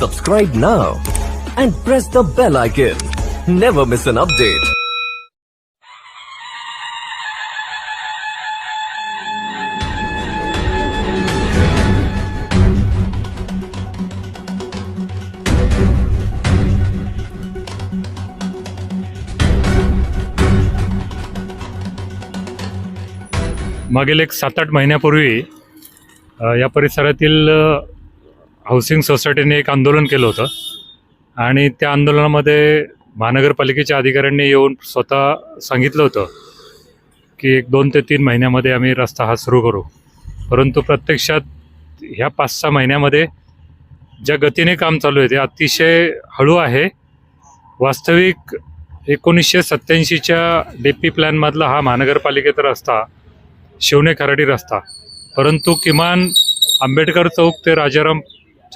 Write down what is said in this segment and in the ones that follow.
Subscribe now and press the bell icon. Never miss an update. मागील एक सात आठ महिन्यापूर्वी या परिसरातील हाऊसिंग सोसायटीने एक आंदोलन केलं होतं. आणि त्या आंदोलनामध्ये महानगरपालिकेच्या अधिकाऱ्यांनी येऊन स्वतः सांगितलं होतं की एक दोन ते तीन महिन्यामध्ये आम्ही रस्ता हा सुरू करू. परंतु प्रत्यक्षात ह्या पाच सहा महिन्यामध्ये ज्या गतीने काम चालू आहे ते अतिशय हळू आहे. वास्तविक एकोणीसशे सत्त्याऐंशीच्या डी पी प्लॅनमधला हा महानगरपालिकेचा रस्ता शिवणे खराडी रस्ता. परंतु किमान आंबेडकर चौक ते राजाराम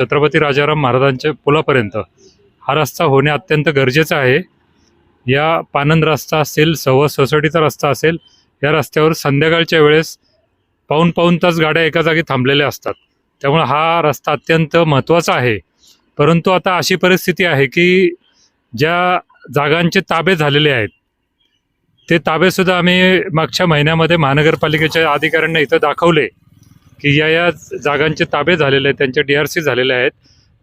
छत्रपती राजाराम महाराजांच्या पुलापर्यंत. हा रस्ता होणे अत्यंत गरजेचं आहे. या पानंद रस्ता असेल सव्वा सोसायटीचा रस्ता असेल या रस्त्यावर संध्याकाळच्या वेळेस पाऊन पाऊन तास गाड्या एका जागी थांबलेल्या असतात. त्यामुळे हा रस्ता अत्यंत महत्त्वाचा आहे. परंतु आता अशी परिस्थिती आहे की ज्या जागांचे ताबे झालेले आहेत ते ताबेसुद्धा आम्ही मागच्या महिन्यामध्ये महानगरपालिकेच्या अधिकाऱ्यांना इथं दाखवले. की या या जागांचे ताबे झालेले आहेत त्यांचे डी आर सी झालेले आहेत.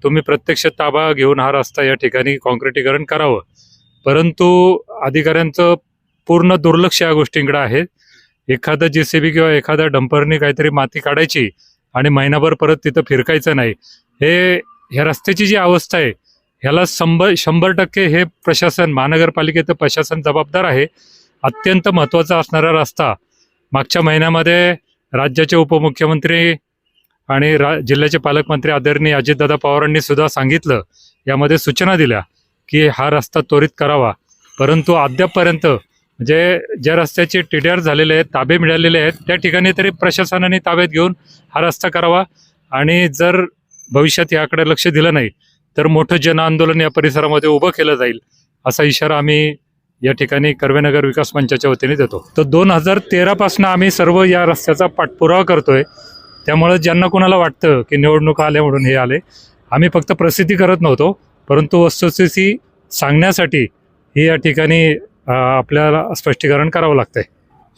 तुम्ही प्रत्यक्ष ताबा घेऊन हा रस्ता या ठिकाणी काँक्रिटीकरण करावं. परंतु अधिकाऱ्यांचं पूर्ण दुर्लक्ष या गोष्टींकडे आहे एखादं जे सी बी किंवा एखाद्या डंपरने काहीतरी माती काढायची आणि महिनाभर परत तिथं फिरकायचं नाही. हे ह्या रस्त्याची जी अवस्था आहे ह्याला शंभर शंभर टक्के हे प्रशासन महानगरपालिकेचं प्रशासन जबाबदार आहे. अत्यंत महत्त्वाचा असणारा रस्ता मागच्या महिन्यामध्ये राज्याचे उपमुख्यमंत्री आणि रा जिल्ह्याचे पालकमंत्री आदरणीय अजितदादा पवारांनी सुद्धा सांगितलं. यामध्ये सूचना दिल्या की हा रस्ता त्वरित करावा. परंतु अद्यापपर्यंत म्हणजे ज्या रस्त्याचे टी डी आर झालेले आहेत ताबे मिळालेले आहेत त्या ठिकाणी तरी प्रशासनाने ताब्यात घेऊन हा रस्ता करावा. आणि जर भविष्यात याकडे लक्ष दिलं नाही तर मोठं जनआंदोलन या परिसरामध्ये उभं केलं जाईल असा इशारा आम्ही या ठिकाणी कर्वेनगर विकास मंचाच्या वतीने देतो. तर दोन हजार तेरापासून आम्ही सर्व या रस्त्याचा पाठपुरावा करतोय. त्यामुळं ज्यांना कोणाला वाटतं की निवडणूक आल्या म्हणून हे आले आम्ही फक्त प्रसिद्धी करत नव्हतो परंतु वस्तुस्थिती सांगण्यासाठी ही या ठिकाणी आपल्याला स्पष्टीकरण करावं लागतंय.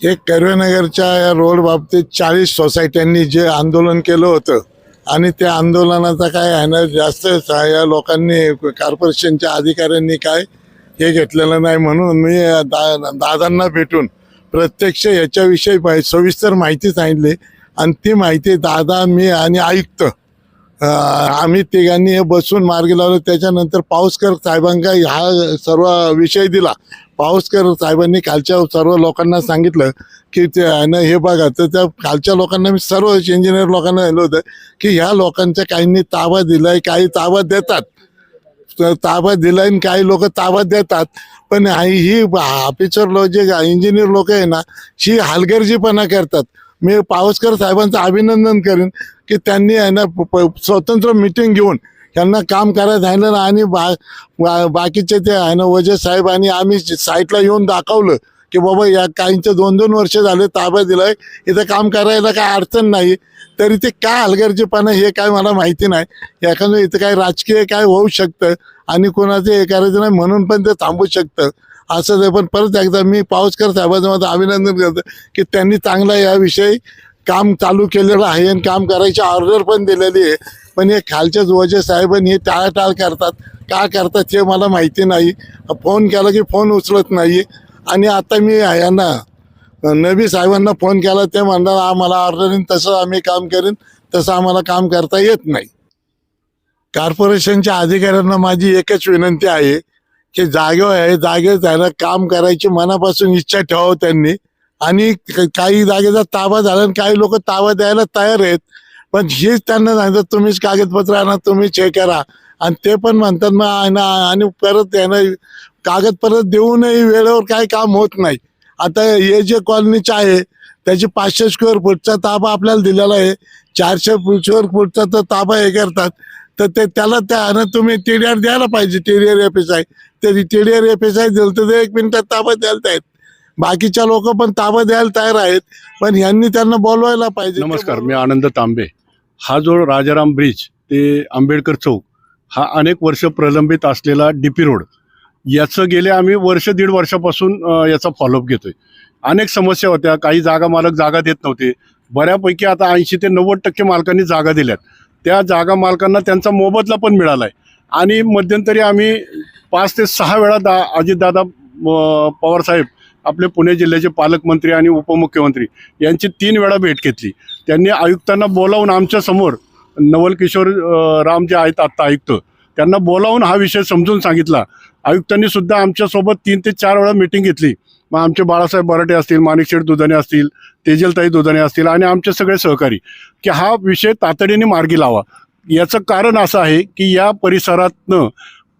हे कर्वेनगरच्या या रोड बाबतीत चाळीस सोसायट्यांनी जे आंदोलन केलं होतं आणि त्या आंदोलनाचा काय आहे ना जास्त या लोकांनी कॉर्पोरेशनच्या अधिकाऱ्यांनी काय हे घेतलेलं नाही म्हणून मी दा दादांना भेटून प्रत्यक्ष याच्याविषयी माहि- सविस्तर माहिती सांगितली. आणि ती माहिती दादा मी आणि आयुक्त आम्ही तिघांनी हे बसून मार्गी लावलं. त्याच्यानंतर पाऊसकर साहेबांका हा सर्व विषय दिला. पाऊसकर साहेबांनी खालच्या सर्व लोकांना सांगितलं की ते हे बघा तर त्या खालच्या लोकांना मी सर्व इंजिनियर लोकांना दिलं होतं की ह्या लोकांच्या काहींनी ताबा दिलाय काही ताबा देतात. ताबा दिला आणि काही लोक ताबा देतात. पण ही ही ऑफिसर लोक जे इंजिनियर लोक आहे ना ही हलगर्जीपणा करतात. मी पावसकर साहेबांचं अभिनंदन करेन की त्यांनी आहे ना प- स्वतंत्र मिटिंग घेऊन यांना काम करायला सांगितलं ना आणि बा बा- बाकीचे ते आहे ना वजे साहेब आणि आम्ही साईटला येऊन दाखवलं. की बाबा या काहींचे दोन दोन वर्ष झाले ताबा दिलाय इथं काम करायला काय अडचण नाही. तरी ते काय हलगर्जीपणा हे काय मला माहिती नाही. एखादं इथं काय राजकीय काय होऊ शकतं आणि कोणाचं हे करायचं नाही म्हणून पण ते थांबू शकतं. असं ते पण परत एकदा मी पाऊसकर साहेबांचं माझं अभिनंदन करतो की त्यांनी चांगला याविषयी काम चालू केलेलं आहे आणि काम करायची ऑर्डर पण दिलेली आहे. पण हे खालच्याच वजे साहेबांनी हे टाळाटाळ करतात. का करतात हे मला माहिती नाही. फोन केला की फोन उचलत नाही. आणि आता मी यांना नबी साहेबांना फोन केला ते म्हणणार आम्हाला ऑर्डर तसं आम्ही काम करीन तसं आम्हाला काम करता येत नाही. कॉर्पोरेशनच्या अधिकाऱ्यांना माझी एकच विनंती आहे की जागेवर आहे जागेवर त्याला काम करायची मनापासून इच्छा ठेवावं त्यांनी. आणि काही जागेचा ताबा झाला आणि काही लोक ताबा द्यायला तयार आहेत. पण हेच त्यांना सांगतात तुम्हीच कागदपत्र आणा तुम्हीच हे करा. आणि ते पण म्हणतात मग आणि परत यानं कागदपत्र देऊनही वेळेवर काही काम होत नाही. आता हे जे कॉलनीचे आहे त्याची पाचशे स्क्वेअर फूटचा ताबा आपल्याला दिलेला आहे. चारशे स्क्वेअर फूटचा तर ताबा हे करतात. तर ते त्याला त्या आणि तुम्ही टीडीआर द्यायला पाहिजे टीडीआर एफ एस आय ते टीडीआर एफ एस आय दिलं तर ते एक मिनिटात ताबा द्यायला आहेत बाकीच्या लोक पण ताबा द्यायला तयार आहेत पण यांनी त्यांना बोलवायला पाहिजे. नमस्कार मी आनंद तांबे. हा जो राजाराम ब्रिज ते आंबेडकर चौक हा अनेक वर्ष प्रलंबित असलेला डी पी रोड. याचं गेले आम्ही वर्ष दीड वर्षापासून याचा फॉलोअप घेतोय. अनेक समस्या होत्या. काही जागा मालक जागा देत नव्हते. बऱ्यापैकी आता ऐंशी ते नव्वद टक्के मालकांनी जागा दिल्यात. त्या जागा मालकांना त्यांचा मोबदला पण मिळाला आहे आणि मध्यंतरी आम्ही पाच ते सहा वेळा दा अजितदादा पवारसाहेब आपले पुणे जिल्ह्याचे पालकमंत्री आणि उपमुख्यमंत्री यांची तीन वेळा भेट घेतली. त्यांनी आयुक्तांना बोलावून आमच्यासमोर नवल किशोर राम जे आहेत आत्ता आयुक्त त्यांना बोलावून हा विषय समजून सांगितला. आयुक्तांनी सुद्धा आमच्यासोबत तीन ते चार वेळा मिटिंग घेतली. मग आमचे बाळासाहेब बराटे असतील माणिकशेठ दुधाने असतील तेजलताई दुधाने असतील आणि आमचे सगळे सहकारी की हा विषय तातडीने मार्गी लावा. याचं कारण असं आहे की या परिसरातनं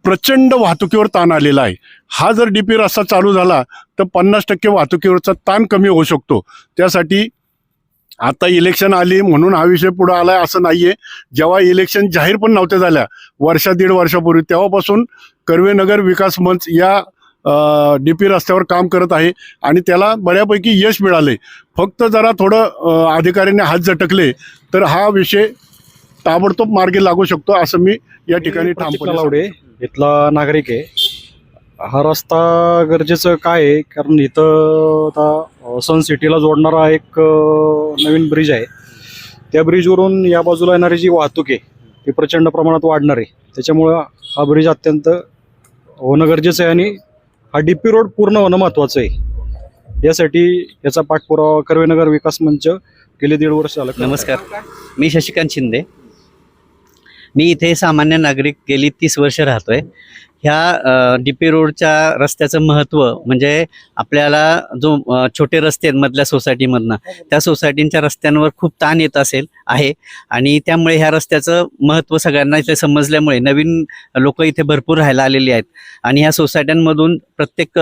प्रचंड वाहतुकीवर ताण आलेला आहे. हा जर डी पी रस्ता चालू झाला तर पन्नास टक्के वाहतुकीवरचा ताण कमी होऊ शकतो. त्यासाठी आता इलेक्शन आली म्हणून हा विषय पुढे आलाय असं नाहीये. जेव्हा इलेक्शन जाहीर पण नव्हत्या झाल्या वर्षा दीड वर्षापूर्वी तेव्हापासून कर्वेनगर विकास मंच या डी पी रस्त्यावर काम करत आहे आणि त्याला बऱ्यापैकी यश मिळाले फक्त जरा थोडं अधिकाऱ्यांनी हात झटकले तर हा विषय ताबडतोब मार्गी लागू शकतो असं मी या ठिकाणी ठामपणे इथला नागरिक आहे. हा रस्ता गरजेचं काय आहे? कारण इथं आता सन सिटीला जोडणारा एक नवीन ब्रिज आहे. त्या ब्रिजवरून या बाजूला येणारी जी वाहतूक आहे ती प्रचंड प्रमाणात वाढणार आहे. त्याच्यामुळं हा ब्रिज अत्यंत होणं गरजेचं आहे आणि हा डी पी रोड पूर्ण होणं महत्त्वाचं आहे. यासाठी याचा पाठपुरावा कर्वेनगर विकास मंच गेले दीड वर्ष झालं. नमस्कार. मी शशिकांत शिंदे. मी इथे सामान्य नागरिक गेली तीस वर्ष राहतोय. ह्या डी पी रोडच्या रस्त्याचं महत्त्व म्हणजे आपल्याला जो छोटे रस्ते आहेत मधल्या सोसायटीमधनं त्या सोसायटींच्या रस्त्यांवर खूप ताण येत असेल आहे. आणि त्यामुळे ह्या रस्त्याचं महत्त्व सगळ्यांना इथे समजल्यामुळे नवीन लोक इथे भरपूर राहायला आलेली आहेत. आणि ह्या सोसायट्यांमधून प्रत्येक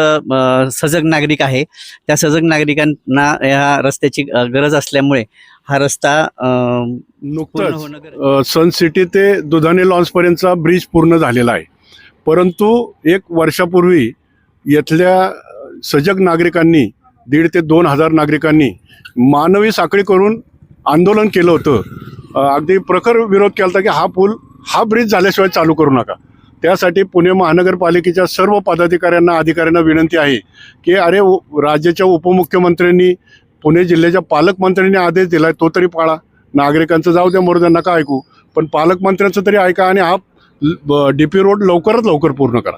सजग नागरिक आहे. त्या सजग नागरिकांना ह्या रस्त्याची गरज असल्यामुळे हा रस्ता नुकतंच. सन सिटी ते दुधाने लॉन्सपर्यंतचा ब्रिज पूर्ण झालेला आहे. परंतु एक वर्षापूर्वी येथल्या सजग नागरिकांनी दीड ते दोन हजार नागरिकांनी मानवी साखळी करून आंदोलन केलं होतं. अगदी प्रखर विरोध केला होता की हा पूल हा ब्रिज झाल्याशिवाय चालू करू नका. त्यासाठी पुणे महानगरपालिकेच्या सर्व पदाधिकाऱ्यांना अधिकाऱ्यांना विनंती आहे की अरे राज्याच्या उपमुख्यमंत्र्यांनी पुणे जिल्ह्याच्या पालकमंत्र्यांनी आदेश दिलाय तो तरी पाळा. नागरिकांचं जाऊ द्या मोर नका ऐकू. पण पालकमंत्र्यांचं तरी ऐका आणि हा डी पी रोड लवकरात लवकर पूर्ण करा.